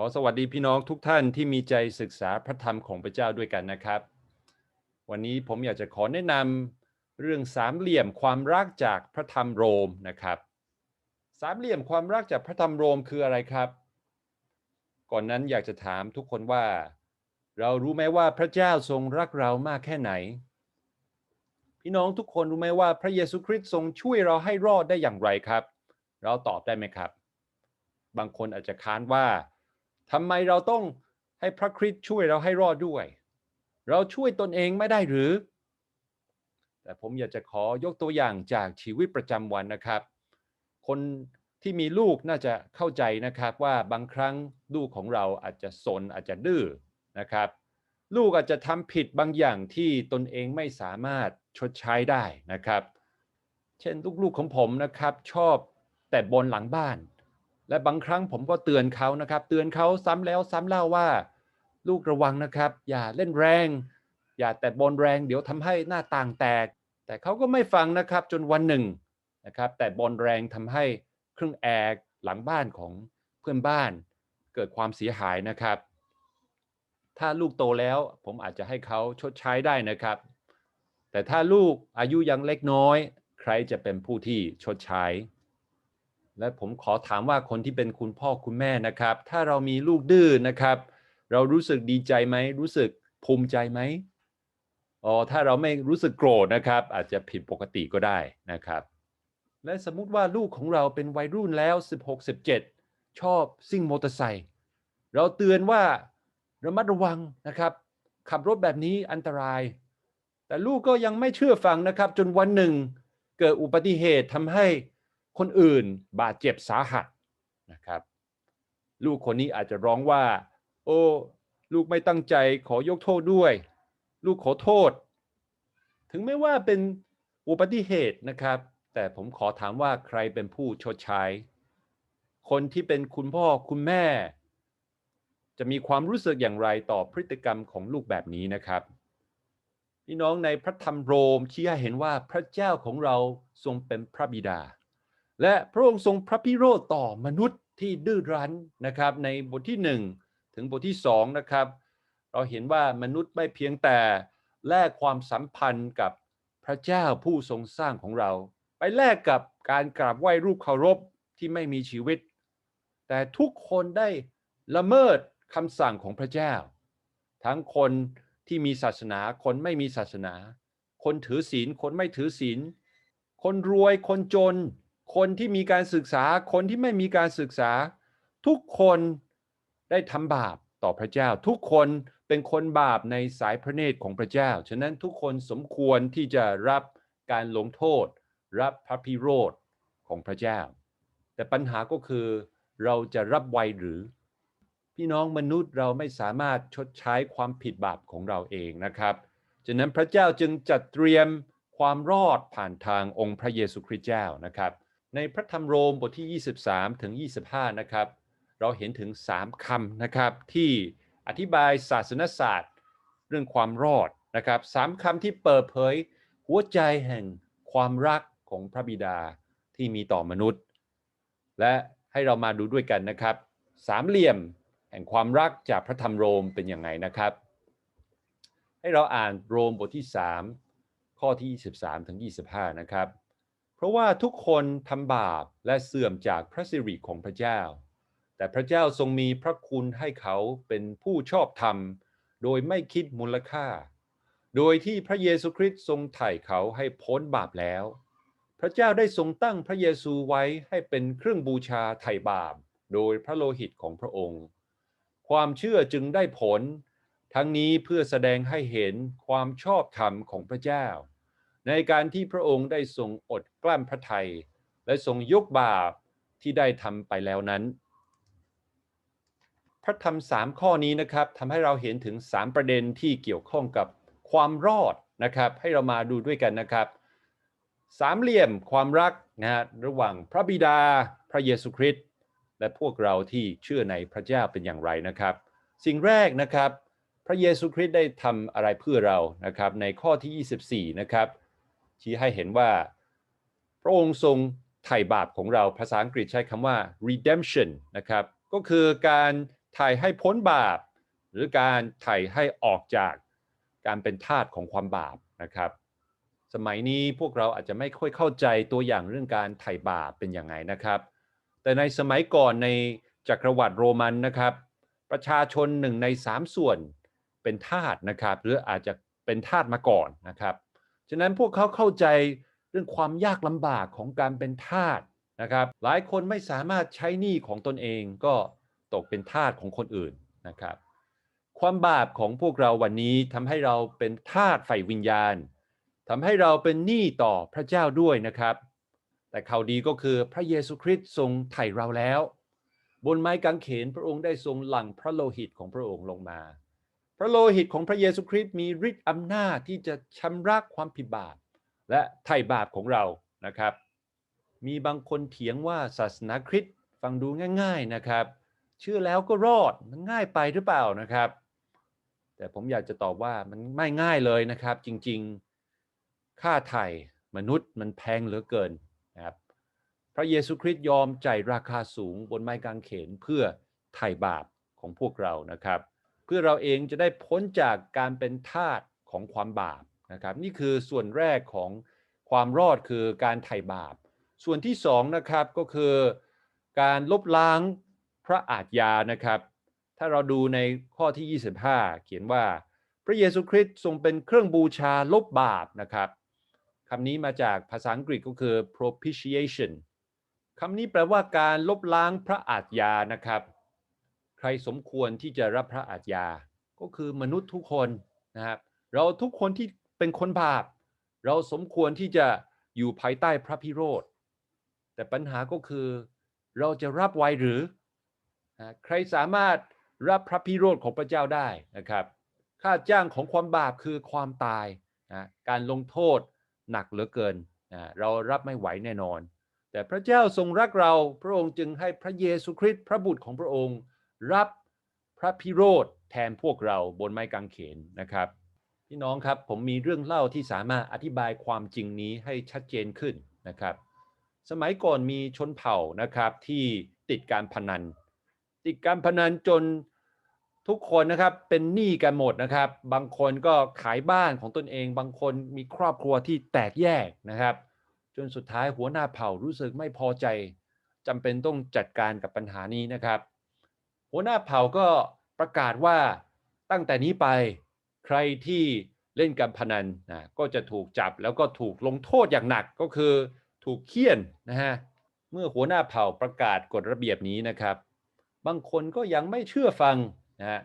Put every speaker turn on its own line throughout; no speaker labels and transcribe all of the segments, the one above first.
ขอสวัสดีพี่น้องทุกท่านที่มีใจศึกษาพระธรรมของพระเจ้าด้วยกันนะครับ วันนี้ผมอยากจะขอแนะนำเรื่องสามเหลี่ยมความรักจากพระธรรมโรมนะครับสามเหลี่ยมความรักจากพระธรรมโรมคืออะไรครับ ก่อนนั้นอยากจะถามทุกคนว่า เรารู้ไหมว่าพระเจ้าทรงรักเรามากแค่ไหน พี่น้องทุกคนรู้ไหมว่าพระเยซูคริสต์ทรงช่วยเราให้รอดได้อย่างไรครับ เราตอบได้ไหมครับ บางคนอาจจะค้านว่า ทำไมเราต้องให้พระคริสต์ช่วยเราให้รอดด้วย เราช่วยตนเองไม่ได้หรือ แต่ผมอยากจะขอยกตัวอย่างจากชีวิตประจำวันนะครับ คนที่มีลูกน่าจะเข้าใจนะครับว่าบางครั้งลูกของเราอาจจะสนอาจจะดื้อนะครับ ลูกอาจจะทำผิดบางอย่างที่ตนเองไม่สามารถชดใช้ได้นะครับ เช่นลูกๆของผมนะครับชอบแต่บนหลังบ้าน และบางครั้งผมก็เตือนเขานะครับ เตือนเขาซ้ำแล้วซ้ำเล่าว่า ลูกระวังนะครับ อย่าเล่นแรง อย่าแต่บนแรงเดี๋ยวทำให้หน้าต่างแตก แต่เขาก็ไม่ฟังนะครับจนวันหนึ่งนะครับแต่บนแรงทำให้เครื่องแอร์หลังบ้านของเพื่อนบ้าน เกิดความเสียหายนะครับ ถ้าลูกโตแล้วผมอาจจะให้เขาชดใช้ได้นะครับ แต่ถ้าลูกอายุยังเล็กน้อย ใครจะเป็นผู้ที่ชดใช้ และผมขอถามว่าคนที่เป็นคุณพ่อคุณแม่นะครับ ถ้าเรามีลูกดื้อนะครับ เรารู้สึกดีใจไหม รู้สึกภูมิใจไหมอ๋อถ้าเราไม่รู้สึกโกรธนะครับ อาจจะผิดปกติก็ได้นะครับ และสมมุติว่าลูกของเราเป็นวัยรุ่นแล้ว 16 17 ชอบซิ่งมอเตอร์ไซค์เราเตือนว่าระมัดระวังนะครับ ขับรถแบบนี้อันตราย แต่ลูกก็ยังไม่เชื่อฟังนะครับ จนวันหนึ่งเกิดอุบัติเหตุทำให้ คนอื่นบาดเจ็บสาหัสนะครับ ลูกคนนี้อาจจะร้องว่า โอ้ลูกไม่ตั้งใจขอยกโทษด้วย ลูกขอโทษ ถึงแม้ว่าเป็นอุบัติเหตุนะครับ แต่ผมขอถามว่าใครเป็นผู้ชดใช้ คนที่เป็นคุณพ่อคุณแม่ จะมีความรู้สึกอย่างไรต่อพฤติกรรมของลูกแบบนี้นะครับพี่น้องในพระธรรมโรมชี้ให้เห็นว่าพระเจ้าของเราทรงเป็นพระบิดา และพระองค์ทรงพระพิโรธต่อมนุษย์ที่ดื้อรั้นนะครับ ในบทที่ 1 ถึงบทที่2นะครับ เราเห็นว่ามนุษย์ไม่เพียงแต่แลกความสัมพันธ์กับพระเจ้าผู้ทรงสร้างของเรา ไปแลกกับการกราบไหว้รูปเคารพที่ไม่มีชีวิต แต่ทุกคนได้ละเมิดคำสั่งของพระเจ้า ทั้งคนที่มีศาสนาคนไม่มีศาสนา คนถือศีลคนไม่ถือศีลคนรวยคนจน คนที่มีการศึกษา คนที่ไม่มีการศึกษา ทุกคนได้ทำบาปต่อพระเจ้า ทุกคนเป็นคนบาปในสายพระเนตรของพระเจ้า ฉะนั้นทุกคนสมควรที่จะรับการลงโทษ รับพระพิโรธของพระเจ้า แต่ปัญหาก็คือเราจะรับไวหรือ พี่น้องมนุษย์เราไม่สามารถชดใช้ความผิดบาปของเราเองนะครับ ฉะนั้นพระเจ้าจึงจัดเตรียมความรอดผ่านทางองค์พระเยซูคริสต์เจ้านะครับ ในพระธรรมโรมบทที่ 23 ถึง 25 นะครับ เราเห็นถึง 3คำนะครับ ที่อธิบายศาสนศาสตร์ เรื่องความรอดนะครับสามคำที่เปิดเผย หัวใจแห่งความรักของพระบิดาที่มีต่อมนุษย์ และให้เรามาดูด้วยกันนะครับ สามเหลี่ยมแห่งความรักจากพระธรรมโรมเป็นยังไงนะครับ ให้เราอ่านโรมบทที่ 3 ข้อที่ 23 ถึง 25 นะครับ เพราะว่าทุกคนทำบาปและเสื่อมจากพระสิริของพระเจ้า แต่พระเจ้าทรงมีพระคุณให้เขาเป็นผู้ชอบธรรม โดยไม่คิดมูลค่า โดยที่พระเยซูคริสต์ทรงไถ่เขาให้พ้นบาปแล้ว พระเจ้าได้ทรงตั้งพระเยซูไว้ให้เป็นเครื่องบูชาไถ่บาป โดยพระโลหิตของพระองค์ ความเชื่อจึงได้ผล ทั้งนี้เพื่อแสดงให้เห็นความชอบธรรมของพระเจ้า ในการที่พระองค์ได้ทรงอดกลั้นพระทัยและทรงยกบาปที่ได้ทำไปแล้วนั้น พระธรรมสามข้อนี้นะครับทำให้เราเห็นถึง3ประเด็นที่เกี่ยวข้องกับความรอดนะครับให้เรามาดูด้วยกันนะครับ สามเหลี่ยมความรักนะฮะระหว่างพระบิดาพระเยซูคริสต์และพวกเราที่เชื่อในพระเจ้าเป็นอย่างไรนะครับ สิ่งแรกนะครับ พระเยซูคริสต์ได้ทำอะไรเพื่อเรานะครับ ในข้อที่ 24 นะครับ ชี้ให้เห็นว่า พระองค์ทรงไถ่บาปของเราภาษาอังกฤษใช้คำว่า redemption นะครับ ก็คือการไถ่ให้พ้นบาป หรือการไถ่ให้ออกจากการเป็นทาสของความบาปนะครับ สมัยนี้พวกเราอาจจะไม่ค่อยเข้าใจตัวอย่างเรื่องการไถ่บาปเป็นยังไงนะครับ แต่ในสมัยก่อนในจักรวรรดิโรมันนะครับ ประชาชนหนึ่งในสามส่วนเป็นทาสนะครับ หรืออาจจะเป็นทาสมาก่อนนะครับ ฉะนั้นพวกเขาเข้าใจเรื่องความยากลำบากของการเป็นทาสนะครับ หลายคนไม่สามารถใช้หนี้ของตนเองก็ตกเป็นทาสของคนอื่นนะครับ ความบาปของพวกเราวันนี้ทำให้เราเป็นทาสฝ่ายวิญญาณทำให้เราเป็นหนี้ต่อพระเจ้าด้วยนะครับ แต่ข่าวดีก็คือพระเยซูคริสต์ทรงไถ่เราแล้ว บนไม้กางเขนพระองค์ได้ทรงหลั่งพระโลหิตของพระองค์ลงมา พระโลหิตของพระเยซูคริสต์มีฤทธิ์อำนาจที่จะชำระความผิดบาปและไถ่บาปของเรานะครับ มีบางคนเถียงว่าศาสนาคริสต์ฟังดูง่าย ๆนะครับ เชื่อแล้วก็รอดมันง่ายไปหรือเปล่านะครับ แต่ผมอยากจะตอบว่ามันไม่ง่ายเลยนะครับ จริงๆค่าไถ่มนุษย์มันแพงเหลือเกินนะครับพระเยซูคริสต์ยอมจ่ายราคาสูงบนไม้กางเขนเพื่อไถ่บาปของพวกเรานะครับ เพื่อเราเองจะได้พ้นจากการเป็นทาสของความบาปนะครับ นี่คือส่วนแรกของความรอดคือการไถ่บาป ส่วนที่สองนะครับก็คือการลบล้างพระอาทยานะครับ ถ้าเราดูในข้อที่ 25 เขียนว่าพระเยซูคริสต์ทรงเป็นเครื่องบูชาลบบาปนะครับคำนี้มาจากภาษาอังกฤษก็คือ propitiation คำนี้แปลว่าการลบล้างพระอาทยานะครับ ใครสมควรที่จะรับพระอาทยาก็คือมนุษย์ทุกคนนะครับเราทุกคนที่เป็นคนบาปเราสมควรที่จะอยู่ภายใต้พระพิโรธแต่ปัญหาก็คือเราจะรับไว้หรือ ใครสามารถรับพระพิโรธของพระเจ้าได้นะครับ ค่าจ้างของความบาปคือความตายนะการลงโทษหนักเหลือเกินนะเรารับไม่ไหวแน่นอน แต่พระเจ้าทรงรักเราพระองค์จึงให้พระเยซูคริสต์พระบุตรของพระองค์ รับพระพิโรธแทนพวกเราบนไม้กางเขนนะครับ พี่น้องครับผมมีเรื่องเล่าที่สามารถอธิบายความจริงนี้ให้ชัดเจนขึ้นนะครับ สมัยก่อนมีชนเผ่านะครับที่ติดการพนัน ติดการพนันจนทุกคนนะครับเป็นหนี้กันหมดนะครับ บางคนก็ขายบ้านของตนเอง บางคนมีครอบครัวที่แตกแยกนะครับ จนสุดท้ายหัวหน้าเผ่ารู้สึกไม่พอใจจำเป็นต้องจัดการกับปัญหานี้นะครับ หัวหน้าเผ่าก็ประกาศว่าตั้งแต่นี้ไปใครที่เล่นการพนันนะก็จะถูกจับแล้วก็ถูกลงโทษอย่างหนักก็คือถูกเคี่ยนนะฮะเมื่อหัวหน้าเผ่าประกาศกฎระเบียบนี้นะครับ บางคนก็ยังไม่เชื่อฟังนะฮะ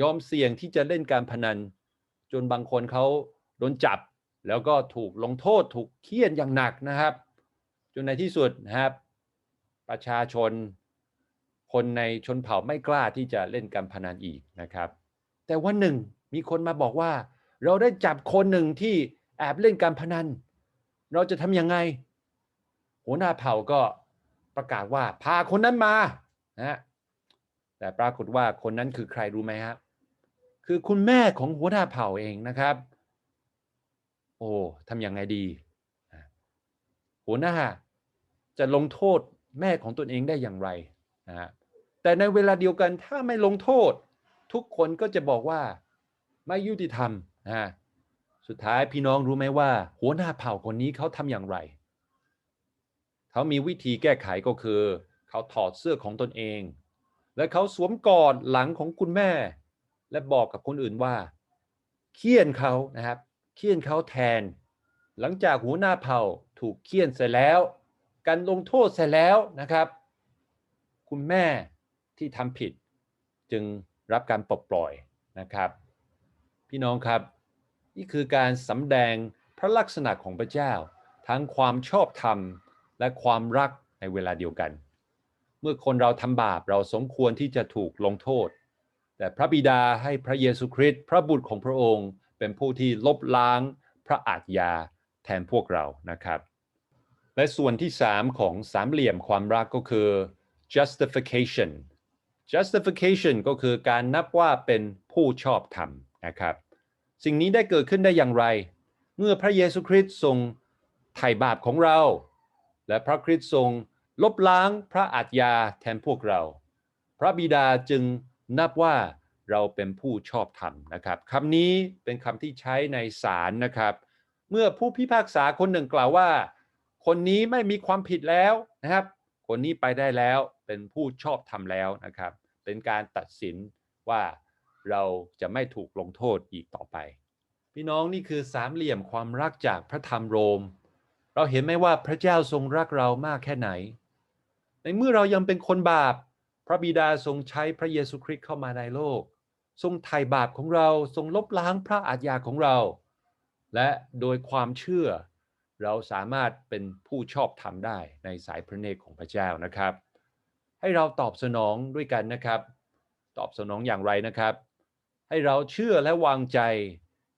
ยอมเสี่ยงที่จะเล่นการพนัน จนบางคนเขาโดนจับ แล้วก็ถูกลงโทษถูกเคี่ยนอย่างหนักนะครับ จนในที่สุดนะครับ ประชาชน คนในชนเผ่าไม่กล้าที่จะเล่นการพนันอีกนะครับ แต่วันหนึ่งมีคนมาบอกว่า เราได้จับคนหนึ่งที่แอบเล่นการพนัน เราจะทำยังไง หัวหน้าเผ่าก็ประกาศว่าพาคนนั้นมานะแต่ปรากฏว่าคนนั้นคือใครรู้ไหมครับคือคุณแม่ของหัวหน้าเผ่าเองนะครับ โอ้ทำยังไงดี หัวหน้าจะลงโทษแม่ของตนเองได้อย่างไรนะฮะ แต่ในเวลาเดียวกันถ้าไม่ลงโทษ ทุกคนก็จะบอกว่าไม่ยุติธรรมนะสุดท้ายพี่น้องรู้ไหมว่า หัวหน้าเผ่าคนนี้เขาทำอย่างไร เขามีวิธีแก้ไขก็คือ เขาถอดเสื้อของตนเอง และเขาสวมกอดหลังของคุณแม่ และบอกกับคนอื่นว่าเคี่ยนเขานะครับเคี่ยนเขาแทน หลังจากหัวหน้าเผ่าถูกเคี่ยนเสร็จแล้ว การลงโทษเสร็จแล้วนะครับ คุณแม่ ที่ทำผิด จึงรับการปลดปล่อยนะครับ พี่น้องครับ นี่คือการสำแดงพระลักษณะของพระเจ้า ทั้งความชอบธรรมและความรักในเวลาเดียวกัน เมื่อคนเราทำบาปเราสมควรที่จะถูกลงโทษ แต่พระบิดาให้พระเยซูคริสต์พระบุตรของพระองค์ เป็นผู้ที่ลบล้างพระอาทยาแทนพวกเรานะครับ และส่วนที่ 3 ของสามเหลี่ยมความรักก็คือ justification justification ก็คือการนับว่าเป็นผู้ชอบธรรมนะครับ สิ่งนี้ได้เกิดขึ้นได้อย่างไร เมื่อพระเยซูคริสต์ทรงไถ่บาปของเรา และพระคริสต์ทรงลบล้างพระอาทยาแทนพวกเรา พระบิดาจึงนับว่าเราเป็นผู้ชอบธรรมนะครับคำนี้เป็นคำที่ใช้ในศาลนะครับ เมื่อผู้พิพากษาคนหนึ่งกล่าวว่า คนนี้ไม่มีความผิดแล้วนะครับ คนนี้ไปได้แล้ว เป็นผู้ชอบธรรมแล้วนะครับ เป็นการตัดสินว่าเราจะไม่ถูกลงโทษอีกต่อไป พี่น้องนี่คือสามเหลี่ยมความรักจากพระธรรมโรม เราเห็นไหมว่าพระเจ้าทรงรักเรามากแค่ไหน ในเมื่อเรายังเป็นคนบาป พระบิดาทรงใช้พระเยซูคริสต์เข้ามาในโลก ทรงไถ่บาปของเราทรงลบล้างพระอาญาของเรา และโดยความเชื่อ เราสามารถเป็นผู้ชอบธรรมได้ในสายพระเนตรของพระเจ้านะครับ ให้เราตอบสนองด้วยกันนะครับ ตอบสนองอย่างไรนะครับ ให้เราเชื่อและวางใจ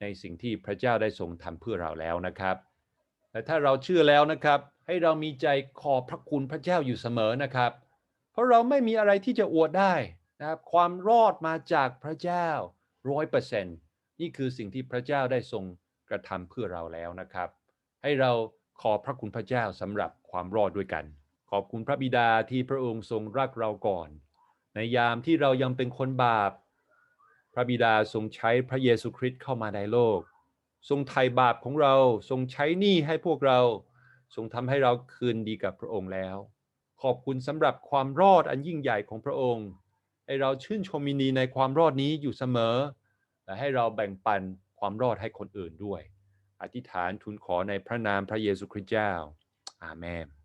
ในสิ่งที่พระเจ้าได้ทรงทำเพื่อเราแล้วนะครับและถ้าเราเชื่อแล้วนะครับ ให้เรามีใจขอบพระคุณพระเจ้าอยู่เสมอนะครับ เพราะเราไม่มีอะไรที่จะอวดได้นะครับความรอดมาจากพระเจ้าร้อยเปอร์เซ็นต์นี่คือสิ่งที่พระเจ้าได้ทรงกระทำเพื่อเราแล้วนะครับ ให้เราขอบพระคุณพระเจ้าสำหรับความรอดด้วยกัน ขอบคุณพระบิดาที่พระองค์ทรงรักเราก่อน ในยามที่เรายังเป็นคนบาป พระบิดาทรงใช้พระเยซูคริสต์เข้ามาในโลก ทรงไถ่บาปของเราทรงใช้หนี้ให้พวกเรา ทรงทำให้เราคืนดีกับพระองค์แล้ว ขอบคุณสำหรับความรอดอันยิ่งใหญ่ของพระองค์ ให้เราชื่นชมยินดีในความรอดนี้อยู่เสมอ และให้เราแบ่งปันความรอดให้คนอื่นด้วย อธิษฐานทูลขอในพระนามพระเยซูคริสต์เจ้า อาเมน